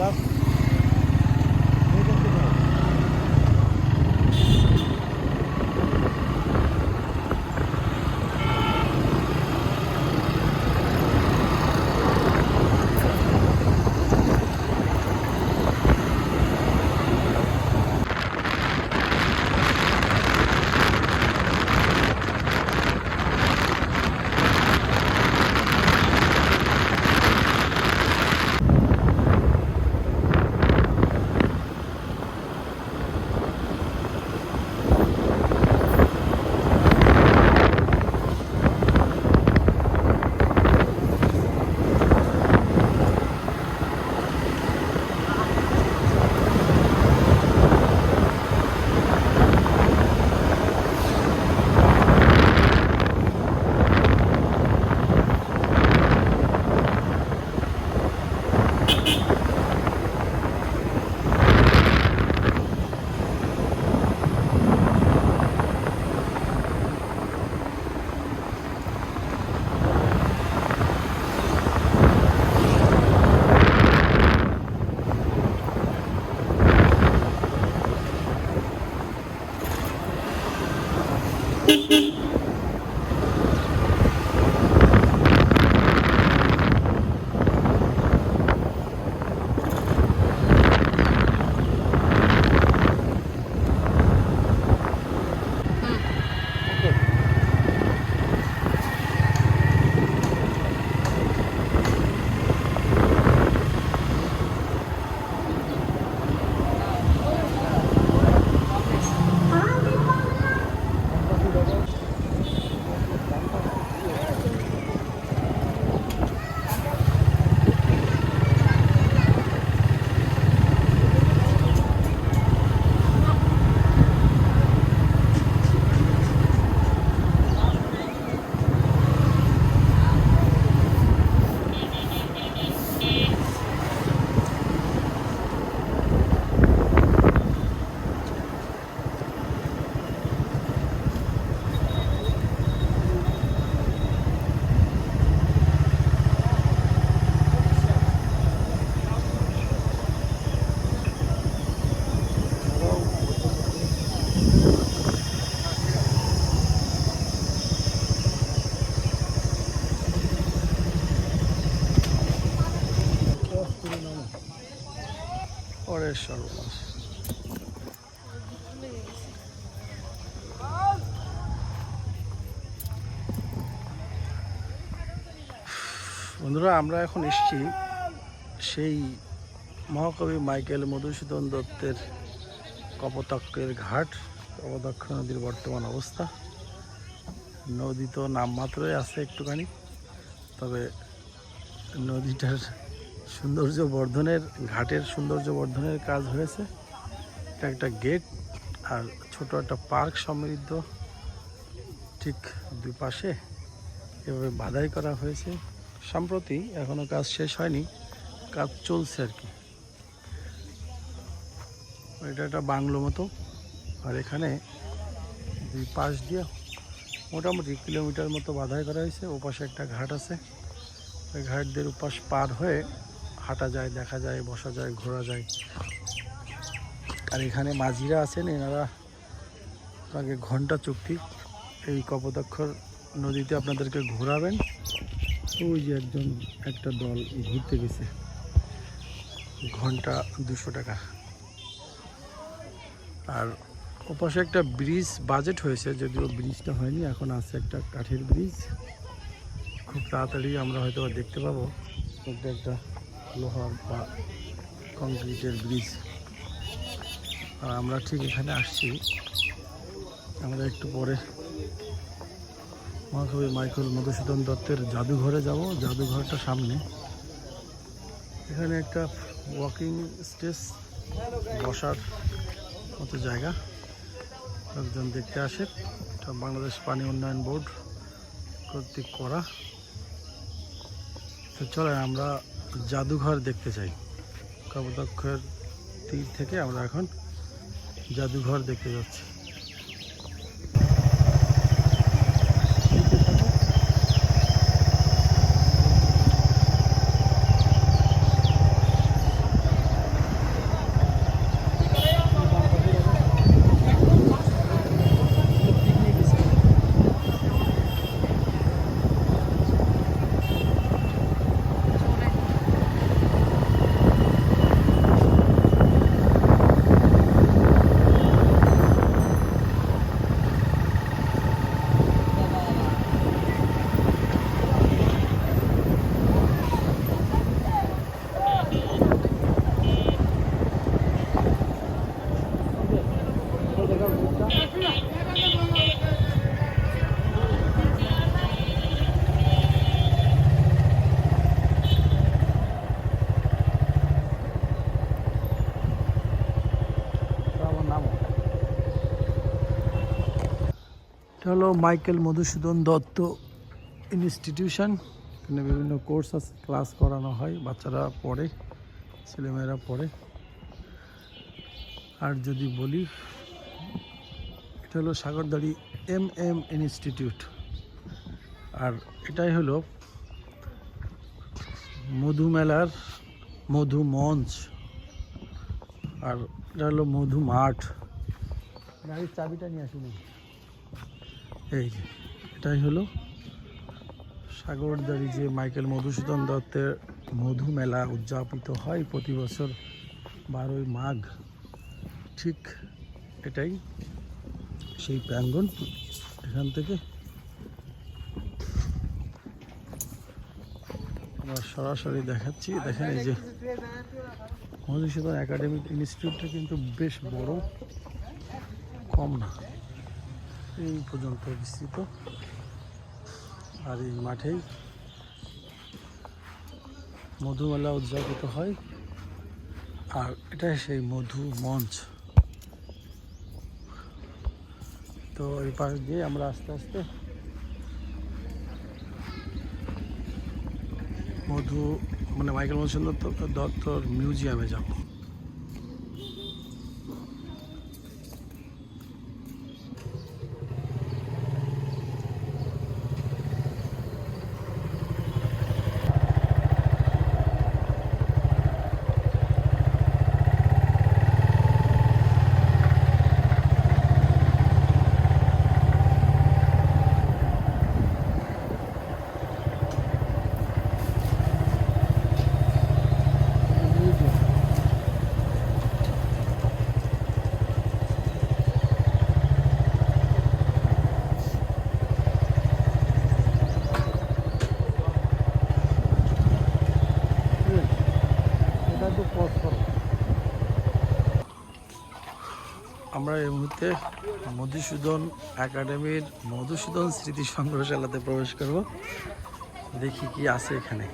Just সর্বনাশ। বন্ধুরা, আমরা এখন এসেছি সেই মহাকবি মাইকেল মধুসূদন দত্তের কপোতাক্ষের ঘাট কপোতাক্ষ নদীর বর্তমান অবস্থা। নদী তো নামমাত্রই আছে একটুখানি, তবে নদীটার সৌন্দর্য বর্ধনের ঘাটের সৌন্দর্য বর্ধনের কাজ হয়েছে। এটা একটা গেট আর ছোট একটা পার্ক সমৃদ্ধ। ঠিক দুই পাশে এভাবে বাধাই করা হয়েছে। সম্প্রতি এখনও কাজ শেষ হয়নি, কাজ চলছে আর কি। এটা একটা বাংলো মতো। আর এখানে দুই পাশ দিয়ে মোটামুটি কিলোমিটার মতো বাধাই করা হয়েছে। ওপাশে একটা ঘাট আছে। ওই ঘাটদের উপাস পার হয়ে হাঁটা যায়, দেখা যায়, বসা যায়, ঘোরা যায়। আর এখানে মাঝিরা আছেন, এনারা আগে ঘণ্টা চুক্তি। এই কপোতাক্ষর নদীতে আপনাদেরকে ঘোরাবেন। ওই যে একজন, একটা দল ঘুরতে গেছে। ঘণ্টা দুশো টাকা। আর ওপাশে একটা ব্রিজ বাজেট হয়েছে, যদিও ব্রিজটা হয়নি, এখন আছে একটা কাঠের ব্রিজ। খুব তাড়াতাড়ি আমরা হয়তো দেখতে পাবো। একটা লোহার বা কংক্রিটের ব্রিজ। আর আমরা ঠিক এখানে আসছি। আমরা একটু পরে মহাকবি মাইকেল মধুসূদন দত্তের জাদুঘরে যাব। জাদুঘরটা সামনে। এখানে একটা ওয়াকিং স্টেজ বসার মতো জায়গা। লোকজন দেখতে আসে। এটা বাংলাদেশ পানি উন্নয়ন বোর্ড কর্তৃক করা। তো চলে আমরা জাদুঘর দেখতে চাই। কপোতাক্ষের তীর থেকে আমরা এখন জাদুঘর দেখতে যাচ্ছি। হলো মাইকেল মধুসূদন দত্ত ইনস্টিটিউশন। এখানে বিভিন্ন কোর্স আছে, ক্লাস করানো হয়, বাচ্চারা পড়ে, ছেলেমেয়েরা পড়ে। আর যদি বলি, এটা হলো সাগরদাড়ি এম এম ইনস্টিটিউট। আর এটাই হলো মধু মেলার মধু মঞ্চ আর এটা হলো মধু মাঠ গাড়ির চাবিটা নিয়ে আসুন। এই যে, এটাই হলো সাগরদারি যে মাইকেল মধুসূদন দত্তের মধু মেলা উদযাপিত হয় প্রতি বছর বারোই মাঘ। ঠিক এটাই সেই প্রাঙ্গণ। এখান থেকে আমরা সরাসরি দেখাচ্ছি। দেখেন এই যে মধুসূদন একাডেমিক ইনস্টিটিউটটা কিন্তু বেশ বড়, কম না। এই পর্যন্ত বিস্তৃত। আর এই মাঠেই মধুমেলা উদযাপিত হয়। আর এটা সেই মধু মঞ্চ। তো এই পাশ দিয়ে আমরা আস্তে আস্তে মধু মানে মাইকেল মধুসূদন দত্ত দত্তর মিউজিয়ামে যাব এটা একটু পজ করো আমরা এই মুহূর্তে মধুসূদন একাডেমির মধুসূদন স্মৃতি সংগ্রহশালাতে প্রবেশ করব। দেখি কি আছে এখানে।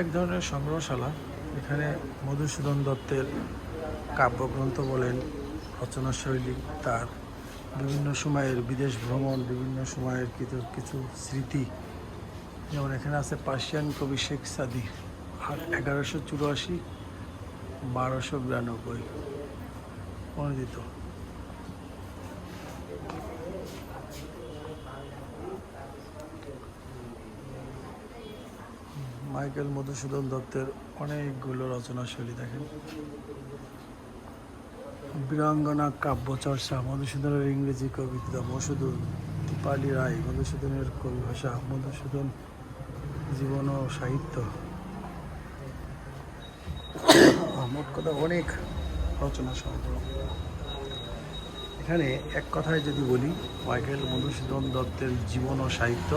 এক ধরনের সংগ্রহশালা। এখানে মধুসূদন দত্তের কাব্যগ্রন্থ বলেন, রচনাশৈলী তার, বিভিন্ন সময়ের বিদেশ ভ্রমণ, বিভিন্ন সময়ের কিছু কিছু স্মৃতি। যেমন এখানে আছে পার্সিয়ান কবি শেখ সাদি আর এগারোশো চুরাশি, বারোশো বিরানব্বই, অনুদিত। মাইকেল মধুসূদন দত্তের অনেকগুলো রচনাশৈলী দেখেন। বীরাঙ্গনা, কাব্যচর্চা, মধুসূদনের ইংরেজি কবিতা মধুসূদন দীপালি রায়, মধুসূদনের কবি ভাষা মধুসূদন জীবন ও সাহিত্য। মোট কথা অনেক রচনা সংগ্রহ এখানে এক কথায় যদি বলি, মাইকেল মধুসূদন দত্তের জীবন ও সাহিত্য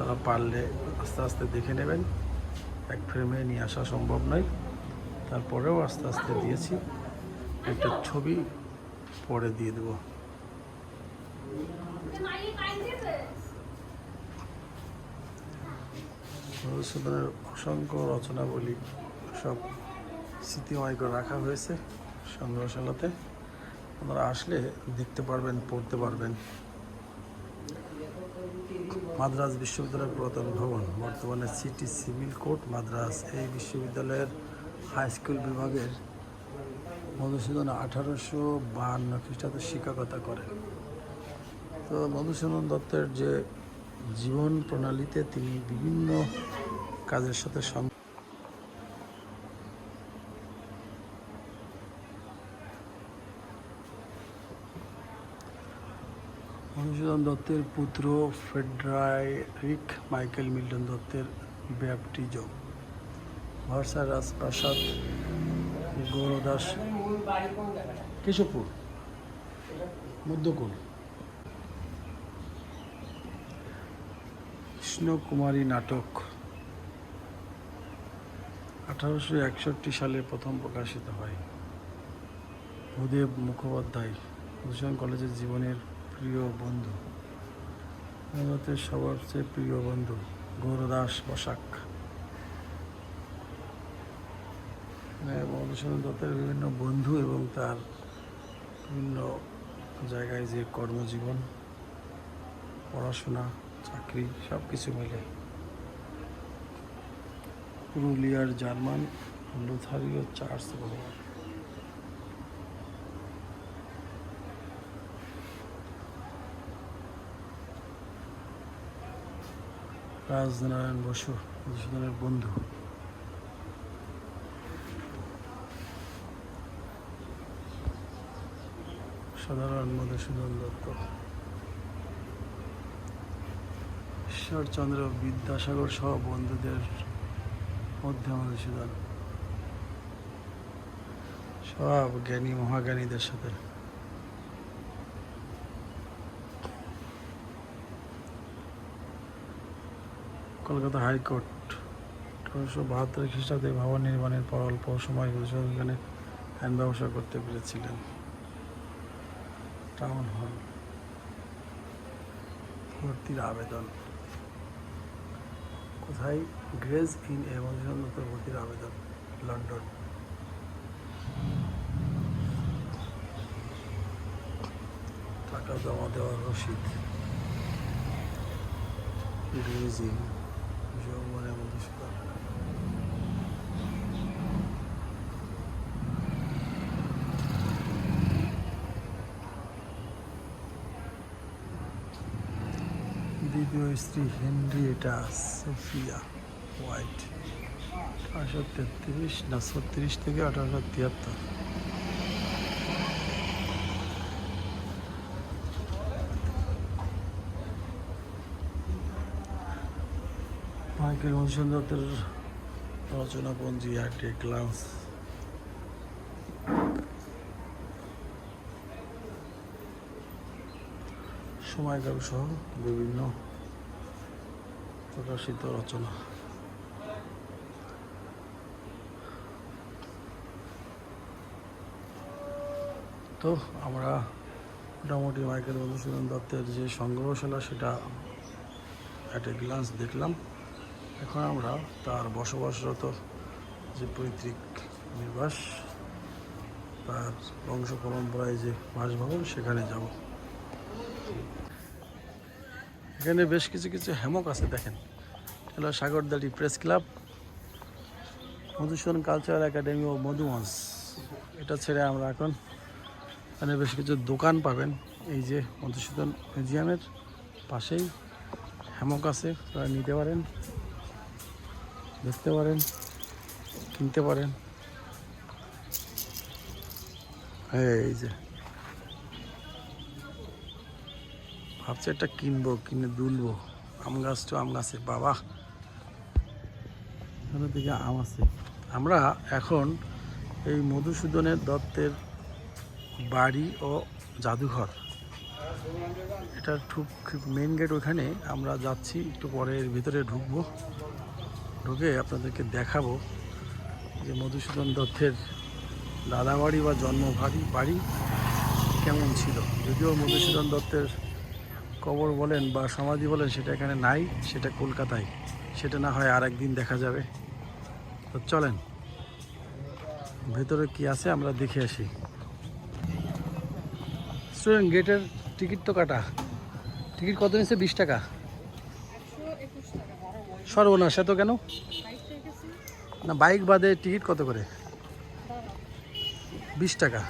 তারা পারলে আস্তে আস্তে দেখে নেবেন। এক ফ্রেমে নিয়ে আসা সম্ভব নয়। তারপরেও আস্তে আস্তে দিয়েছি। একটা ছবি পরে দিয়ে দেবো। মধুসূদনের অসংখ্য রচনাবলী সব স্মৃতিময় করে রাখা হয়েছে সংগ্রহশালাতে। আপনারা আসলে দেখতে পারবেন, পড়তে পারবেন। মাদ্রাজ বিশ্ববিদ্যালয়ের পুরাতন ভবন, বর্তমানে সিটি সিভিল কোর্ট মাদ্রাজ এই বিশ্ববিদ্যালয়ের হাই স্কুল বিভাগের মধুসূদন আঠারোশো বাহান্ন খ্রিস্টাব্দে শিক্ষকতা করেন তো মধুসূদন দত্তের যে জীবন প্রণালীতে তিনি বিভিন্ন কাজের সাথে সং মধুসূদন দত্তের পুত্র ফেডরারিক মাইকেল মিল্টন দত্তের ব্যাপটিজম। ভরসা রাজপ্রাসাদ, গৌরদাস, কেশবপুর, মধ্যকুল। কৃষ্ণকুমারী নাটক, আঠারোশো একষট্টি সালে প্রথম প্রকাশিত হয়। ভূদেব মুখোপাধ্যায় ভূষণ কলেজের জীবনের প্রিয় বন্ধু ভারতের সবার চেয়ে প্রিয় বন্ধু গৌরদাস বসাক। মানে মধুসূদন দত্তের বিভিন্ন বন্ধু এবং তার বিভিন্ন জায়গায় যে কর্মজীবন, পড়াশোনা, চাকরি সব কিছু মিলে। পুরুলিয়ার জার্মান লুথারীয় চার্চ ভবন রাজনারায়ণ বসু মধুসূদনের বন্ধু। সাধারণ মধুসূদন দত্ত। ঈশ্বরচন্দ্র বিদ্যাসাগর সহ বন্ধুদের মধ্যে মধুসূদন। সব জ্ঞানী মহাজ্ঞানীদের সাথে। কলকাতা হাইকোর্ট আঠারোশো বাহাত্তর খ্রিস্টাব্দে ভবন নির্মাণের পর অল্প সময় এখানে আইন ব্যবসা করতে পেরেছিলেন। Town hall. ভর্তির আবেদন। কোথায়? গ্রেজ ইন এ মধুসূদন ভর্তির আবেদন, লন্ডন। টাকা জমা দেওয়ার রসিদ। Gray's Inn. স্ত্রী হেনরিয়েটা সোফিয়া হোয়াইট। আঠারোশো তেত্রিশ না ছত্রিশ থেকে আঠারোশো তিয়াত্তর। মাইকেল মধুসূদন দত্তের রচনাপঞ্জি আটে গ্লান্স। সময়কাল সহ বিভিন্ন প্রকাশিত রচনা। তো আমরা মোটামুটি মাইকেল মধুসূদন দত্তের যে সংগ্রহশালা সেটা অ্যাট এ গ্লান্স দেখলাম। এখন আমরা তার বসবাসরত যে পৈতৃক নিবাস, তার বংশ পরম্পরায় যে বাসভবন, সেখানে যাব। এখানে বেশ কিছু কিছু হ্যামক আছে, দেখেন। হলো Sagardari press club Madhusudan cultural academy ও মধুমঞ্চ এটা ছেড়ে আমরা এখন এখানে বেশ কিছু দোকান পাবেন। এই যে মধুসূদন মিউজিয়ামের পাশেই হ্যামক আছে আপনারা নিতে পারেন দেখতে পারেন, কিনতে পারেন। এই যে। ভাবছি একটা কিনবো, কিনে দুলবো। আম গাছ তো আম গাছে বাবা। এখানে দিকে আম আছে। আমরা এখন এই মধুসূদনের দত্তের বাড়ি ও জাদুঘর। এটা ঠিক মেন গেট ওখানে আমরা যাচ্ছি, একটু পরে এর ভিতরে ঢুকবো। ঢুকে আপনাদেরকে দেখাবো যে মধুসূদন দত্তের দাদাবাড়ি বা জন্মবাড়ি, বাড়ি কেমন ছিল। যদিও মধুসূদন দত্তের কবর বলেন বা সমাধি বলেন, সেটা এখানে নাই, সেটা কলকাতায়। সেটা না হয় আর একদিন দেখা যাবে। তো চলেন, ভেতরে কি আছে আমরা দেখে আসি। স্টুডেন্ট, গেটের টিকিট তো কাটা। টিকিট কত নিচ্ছে? বিশ টাকা। সর্বনাশ, এত কেন? না, বাইক বাদে টিকিট কত করে? বিশ টাকা।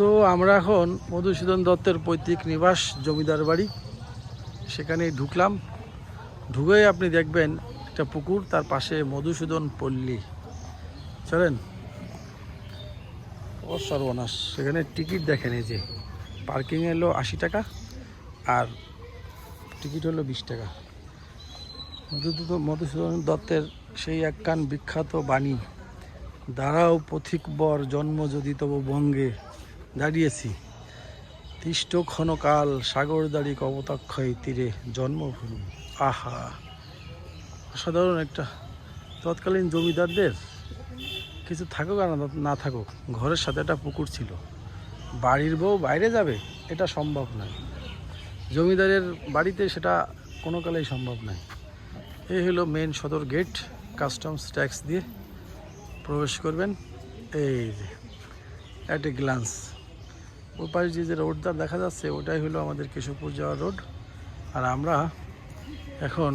তো আমরা এখন মধুসূদন দত্তের পৈতৃক নিবাস জমিদার বাড়ি। সেখানে ঢুকলাম। ঢুকেই আপনি দেখবেন একটা পুকুর, তার পাশে মধুসূদন পল্লী। চলেন। ও সর্বনাশ সেখানে টিকিট দেখেন এই যে, পার্কিং এলো আশি টাকা আর টিকিট হলো বিশ টাকা। মধুসূদন দত্তের সেই একখান বিখ্যাত বাণী, দাঁড়াও পথিক বর জন্ম যদি তবু বঙ্গে। দাঁড়িয়েছি। তিষ্ট ক্ষণকাল সাগরদাড়ি কবতাক্ষয় তীরে জন্মভূমি। আহা, অসাধারণ একটা তৎকালীন জমিদারদের। কিছু থাকুক আর না- না থাকুক, ঘরের সাথে একটা পুকুর ছিল। বাড়ির বউ বাইরে যাবে, এটা সম্ভব নয়। জমিদারের বাড়িতে সেটা কোনো কালেই সম্ভব নয়। এই হলো মেন সদর গেট কাস্টমস ট্যাক্স দিয়ে প্রবেশ করবেন। এই যে অ্যাট এ গ্লান্স ওই পাশে যে যে রোডটা দেখা যাচ্ছে, ওটাই হলো আমাদের কেশবপুর যাওয়ার রোড। আর আমরা এখন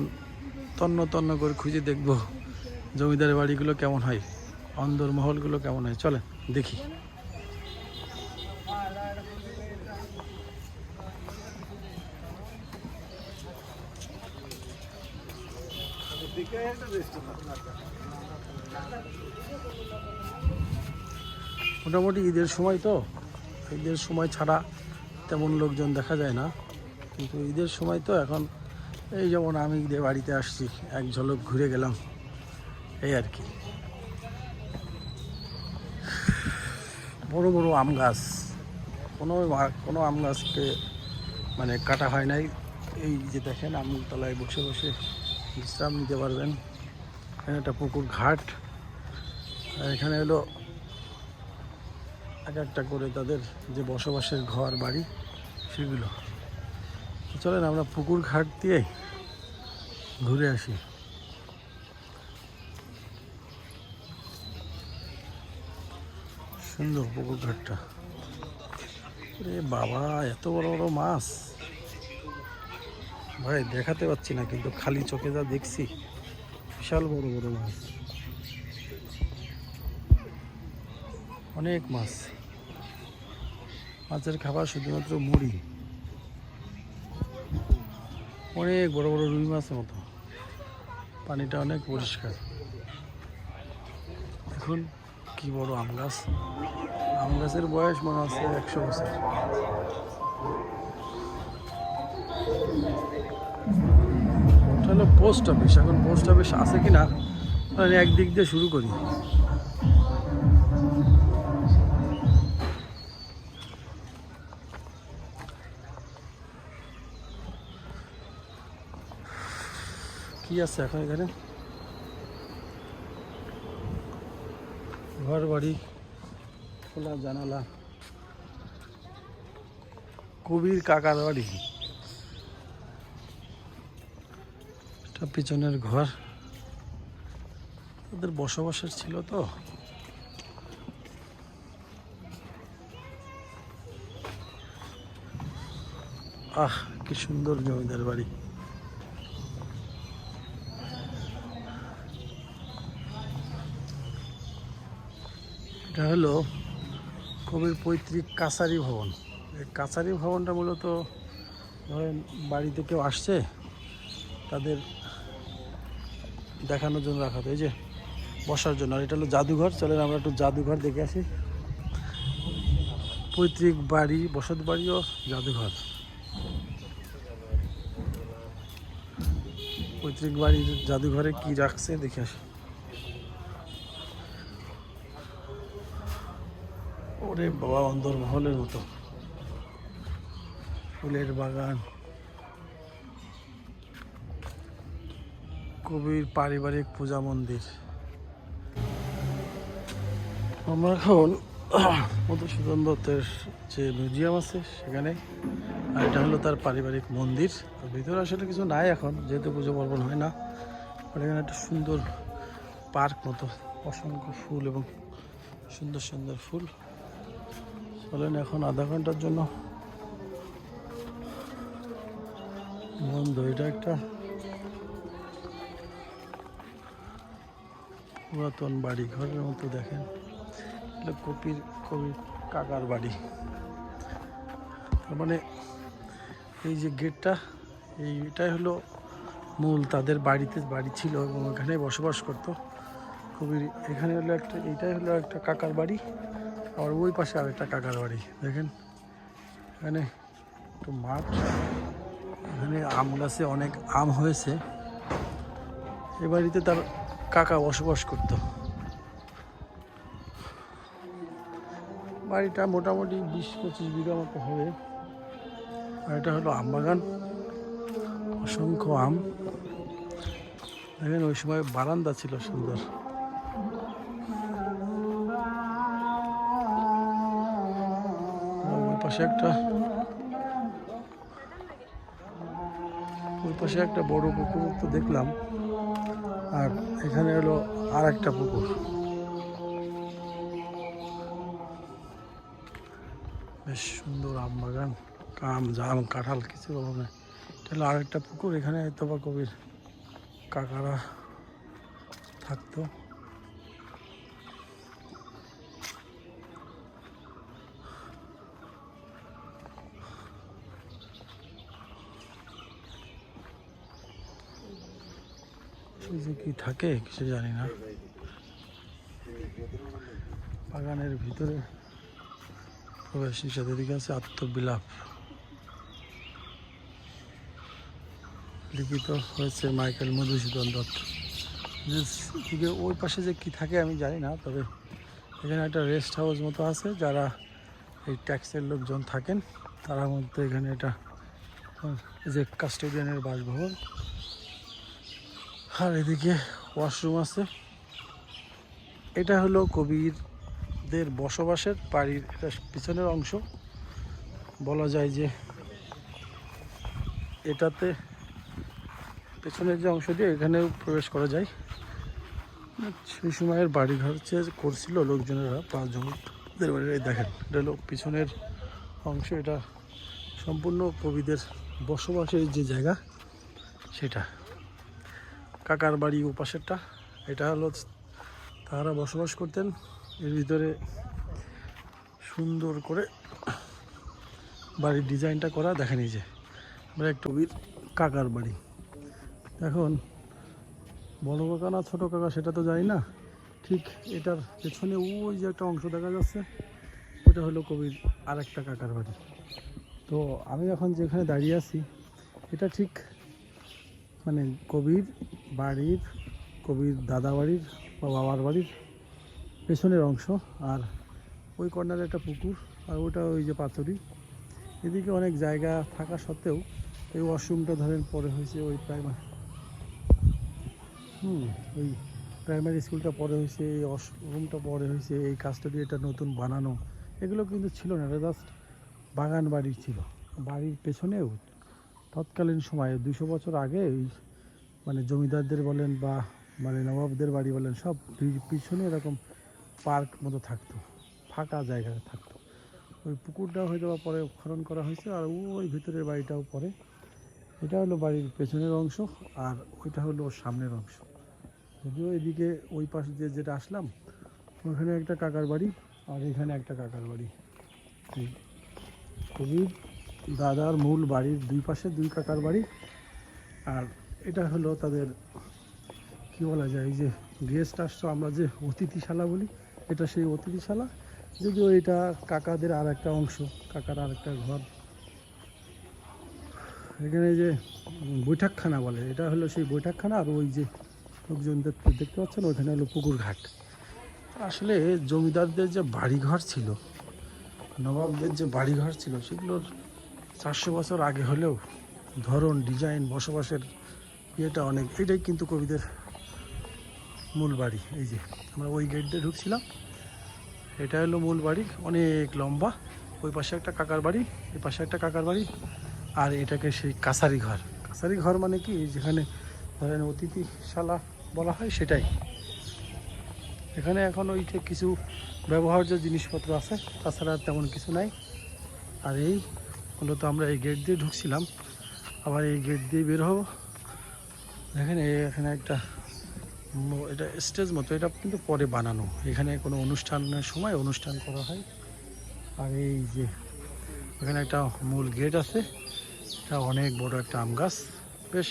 তন্ন তন্ন করে খুঁজে দেখব জমিদারের বাড়িগুলো কেমন হয়, অন্দর মহলগুলো কেমন হয়। চলে দেখি। মোটামুটি ঈদের সময় তো? ঈদের সময় ছাড়া তেমন লোকজন দেখা যায় না। কিন্তু ঈদের সময় তো এখন এই যেমন আমি ঈদের বাড়িতে আসছি, এক ঝলক ঘুরে গেলাম, এই আর কি। বড় বড় আম গাছ, কোনো কোনো আম গাছকে মানে কাটা হয় নাই। এই যে দেখেন, আমতলায় বসে বসে বিশ্রাম নিতে পারবেন। এখানে একটা পুকুর ঘাট এখানে হলো এক একটা করে তাদের যে বসবাসের ঘর, বাড়ি, সেগুলো। চলেন আমরা পুকুর ঘাট দিয়ে ঘুরে আসি। সুন্দর পুকুর ঘাটটা। রে বাবা, এত বড় বড় মাছ। ভাই, দেখাতে পাচ্ছি না, কিন্তু খালি চোখে যা দেখছি, বিশাল বড় বড় মাছ। অনেক মাছ। মাছের খাবার শুধুমাত্র মুড়ি। অনেক বড় বড় রুই মাছের মতো। পানিটা অনেক পরিষ্কার। দেখুন কি বড় আম গাছ। আম গাছের বয়স মনে হচ্ছে একশো বছর। হলো পোস্ট অফিস এখন পোস্ট অফিস আছে কি না একদিক দিয়ে শুরু করি। আছে এখন এখানে? ঘর বাড়ি, খোলা জানালা। কবির কাকার বাড়ি। এটা পিছনের ঘর। ওদের বসবাসের ছিল তো। আহ, কি সুন্দর জমিদার বাড়ি। এটা হলো কবির পৈতৃক কাছারি ভবন। এই কাছারি ভবনটা মূলত ধরেন বাড়িতে কেউ আসছে, তাদের দেখানোর জন্য রাখা হতো। এই যে বসার জন্য, আর এটা হলো জাদুঘর। চলেন আমরা একটু জাদুঘর দেখে আসি। পৈতৃক বাড়ি, বসত বাড়ি ও জাদুঘর। পৈতৃক বাড়ির জাদুঘরে কি রাখছে, দেখে আসি। ওরে বাবা অন্দরমহলের মতো। ফুলের বাগান। কবির পারিবারিক পূজা মন্দির। আমরা এখন মধুসূদন দত্তের যে মিউজিয়াম আছে সেখানে, আর এটা হলো তার পারিবারিক মন্দির। ভিতরে আসলে কিছু নাই এখন, যেহেতু পুজো পার্বণ হয় না। আর এখানে একটা সুন্দর পার্ক মতো, অসংখ্য ফুল এবং সুন্দর সুন্দর ফুল। চলেন এখন আধা ঘণ্টার জন্য। বন্ধ, এটা একটা পুরাতন বাড়ি ঘরের মতো দেখেন। এটা কপির কবির কাকার বাড়ি। তার মানে এই যে গেটটা, এইটাই হলো মূল। তাদের বাড়িতে, বাড়ি ছিল এবং এখানে বসবাস করতো। কবির এখানে হলো একটা, এইটাই হলো একটা কাকার বাড়ি। আর ওই পাশে আর একটা কাকার বাড়ি, দেখেন? এখানে একটু মাঠ, এখানে আম গাছে অনেক আম হয়েছে। এ বাড়িতে তার কাকা বসবাস করত। বাড়িটা মোটামুটি বিশ পঁচিশ বিঘা মতো হবে। আর এটা হলো আম বাগান। অসংখ্য আম। দেখেন, ওই সময় বারান্দা ছিল সুন্দর। পাশে একটা ওই পাশে একটা বড় পুকুর তো দেখলাম। আর এখানে হলো আর একটা পুকুর। বেশ সুন্দর আম বাগান, কাম, জাম, কাঁঠাল, কিছু অভাব নেই এটা হলো আরেকটা পুকুর, এখানে হয়তো বা কবির কাকারা থাকতো এই যে কি থাকে কিছু জানি না। বাগানের ভিতরে প্রবেশ নিষেধ এদিকে আছে, আত্মবিলাপ। লিখিত হয়েছে মাইকেল মধুসূদন দত্ত। যে দিকে ওই পাশে যে কি থাকে আমি জানি না, তবে এখানে একটা রেস্ট হাউস মতো আছে, যারা এই ট্যাক্সের লোকজন থাকেন, তারা মধ্যে এখানে এটা যে কাস্টোডিয়ানের বাসভবন। আর এদিকে ওয়াশরুম আছে। এটা হলো কবিরদের বসবাসের বাড়ির এটা পিছনের অংশ। বলা যায় যে এটাতে পেছনের যে অংশ দিয়ে এখানেও প্রবেশ করা যায়। সেই সময়ের বাড়ি ঘর যে করছিল লোকজনেরা পাঁচজনদের বাড়ি দেখেন, এটা হলো পিছনের অংশ। এটা সম্পূর্ণ কবিদের বসবাসের যে জায়গা, সেটা। কাকার বাড়ি ও পাশেরটা, এটা হলো তারা বসবাস করতেন। এর ভিতরে সুন্দর করে বাড়ির ডিজাইনটা করা দেখা নিয়েছে আমরা একটু কাকার বাড়ি। এখন বড় কাকা না ছোটো কাকা সেটা তো জানি না। ঠিক এটার পেছনে ওই যে একটা অংশ দেখা যাচ্ছে ওটা হলো কবির আরেকটা কাকার বাড়ি। তো আমি এখন যেখানে দাঁড়িয়ে আছি, এটা ঠিক মানে কবির বাড়ির, কবির দাদা বাড়ির বা বাবার বাড়ির পেছনের অংশ আর ওই কর্নারে একটা পুকুর আর ওটা ওই যে পাথরি। এদিকে অনেক জায়গা থাকা সত্ত্বেও এই ওয়াশরুমটা ধরেন পরে হয়েছে ওই প্রাইমারি। হুম, ওই প্রাইমারি স্কুলটা পরে হয়েছে, এই ওয়াশরুমটা পরে হয়েছে, এই কাজটা এটা নতুন বানানো। এগুলো কিন্তু ছিল না, এটা জাস্ট বাগান বাড়ি ছিল। বাড়ির পেছনেও তৎকালীন সময়ে দুশো বছর আগে ওই মানে জমিদারদের বলেন বা মানে নবাবদের বাড়ি বলেন, সব পিছনে এরকম পার্ক মতো থাকতো, ফাঁকা জায়গা থাকতো। ওই পুকুরটাও হয়তো বা পরে খনন করা হয়েছে, আর ওই ভিতরের বাড়িটাও পরে। এটা হলো বাড়ির পেছনের অংশ, আর ওইটা হলো সামনের অংশ। যদিও এদিকে ওই পাশ দিয়ে যেটা আসলাম, ওখানে একটা কাকার বাড়ি, আর এখানে একটা কাকার বাড়ি। খুবই দাদার মূল বাড়ির দুই পাশে দুই কাকার বাড়ি, আর এটা হলো তাদের, কি বলা যায় যে গেস্ট আসতো আমরা যে অতিথিশালা বলি, এটা সেই অতিথিশালা। যদিও এটা কাকাদের আর একটা অংশ, কাকার আর একটা ঘর। এখানে যে বৈঠকখানা বলে, এটা হলো সেই বৈঠকখানা আর ওই যে লোকজনদের দেখতে পাচ্ছেন, ওইখানে হলো পুকুর ঘাট। আসলে জমিদারদের যে বাড়িঘর ছিল, নবাবদের যে বাড়িঘর ছিল, সেগুলোর চারশো বছর আগে হলেও ধরন, ডিজাইন, বসবাসের ইয়েটা অনেক, এটাই কিন্তু কবিদের মূল বাড়ি। এই যে, আমরা ওই গেট দিয়ে ঢুকছিলাম। এটা হলো মূল বাড়ি, অনেক লম্বা। ওই পাশে একটা কাকার বাড়ি, এই পাশে একটা কাকার বাড়ি, আর এটাকে সেই কাছারি ঘর। কাছারি ঘর মানে কি? যেখানে ধরেন অতিথিশালা বলা হয়, সেটাই। এখানে এখন ওই যে কিছু ব্যবহার্য জিনিসপত্র আছে, তাছাড়া তেমন কিছু নাই। আর এই, মূলত আমরা এই গেট দিয়ে ঢুকছিলাম। আবার এই গেট দিয়ে বের হব। দেখেন এখানে একটা এটা স্টেজ মতো, এটা কিন্তু পরে বানানো। এখানে কোনো অনুষ্ঠানের সময় অনুষ্ঠান করা হয়। আর এই যে, এখানে একটা মূল গেট আছে। এটা অনেক বড় একটা আম গাছ। বেশ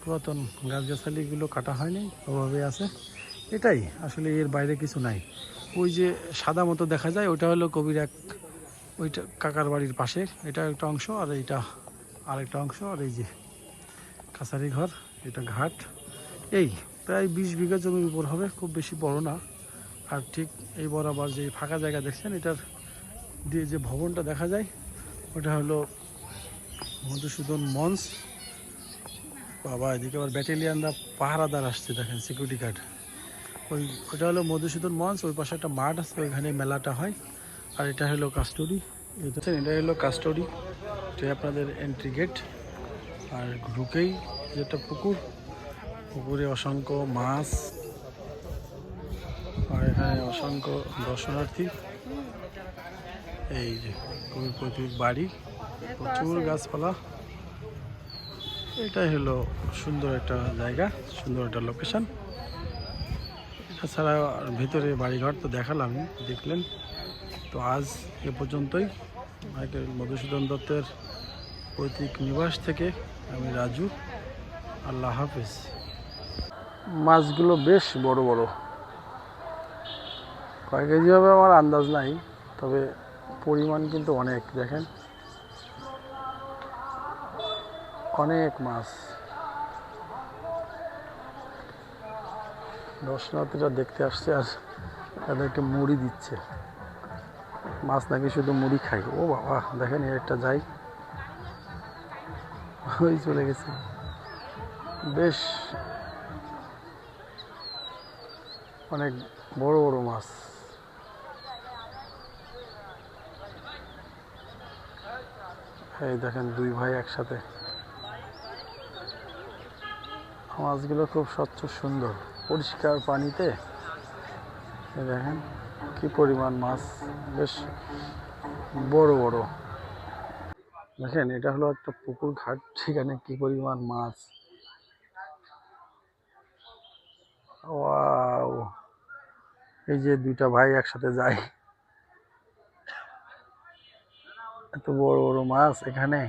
পুরাতন গাছগাছালিগুলো কাটা হয়নি ওভাবে আছে। এটাই, আসলে এর বাইরে কিছু নাই। ওই যে সাদা মতো দেখা যায়, ওটা হলো কবির এক, ওইটা কাকার বাড়ির পাশে। এটা একটা অংশ, আর এইটা আরেকটা অংশ, আর এই যে কাছারি ঘর। এটা ঘাট। এই, প্রায় বিশ বিঘা জমির উপর হবে, খুব বেশি বড় না। আর ঠিক এই বরাবর যে ফাঁকা জায়গা দেখছেন, এটার দিয়ে যে ভবনটা দেখা যায়, ওটা হলো মধুসূদন মঞ্চ। বাবা, এদিকে আবার ব্যাটালিয়ানরা পাহারাদার আসছে, দেখেন সিকিউরিটি গার্ড ওই, ওটা হলো মধুসূদন মঞ্চ, ওই পাশে একটা মাঠ আছে, ওইখানে মেলাটা হয়। আর এটা হলো কাস্টোডি। এটা হলো কাস্টোডি এটা আপনাদের এন্ট্রি গেট আর ঢুকেই যেটা পুকুর, পুকুরে অসংখ্য মাছ, আর এখানে অসংখ্য দর্শনার্থী। এই যে কবির পৈতৃক বাড়ি, প্রচুর গাছপালা। এটাই হলো সুন্দর একটা জায়গা, সুন্দর একটা লোকেশন এছাড়া ভিতরে বাড়িঘর তো দেখালাম, দেখলেন। তো আজ এ পর্যন্তই। মাইকেল মধুসূদন দত্তের পৈতৃক নিবাস থেকে আমি রাজু। আল্লাহ হাফিজ। মাছগুলো বেশ বড় বড়। কয় কেজি হবে আমার আন্দাজ নাই, তবে পরিমাণ কিন্তু অনেক, দেখেন। অনেক মাছ। দর্শনার্থীরা দেখতে আসছে আর তাদেরকে মুড়ি দিচ্ছে। মাছ নাকি শুধু মুড়ি খায়। ও বাবা, দেখেন এর একটা যাই। ওই চলে গেছে। বেশ অনেক বড় বড় মাছ। এই দেখেন দুই ভাই একসাথে। মাছগুলো খুব স্বচ্ছ সুন্দর। পরিষ্কার পানিতে। দেখেন কি পরিমাণ মাছ। বেশ বড় বড়। দেখেন, এটা হলো একটা পুকুর ঘাট। সেখানে কি পরিমাণ মাছ। এই যে দুইটা ভাই একসাথে যায় এত বড় বড় মাছ এখানে।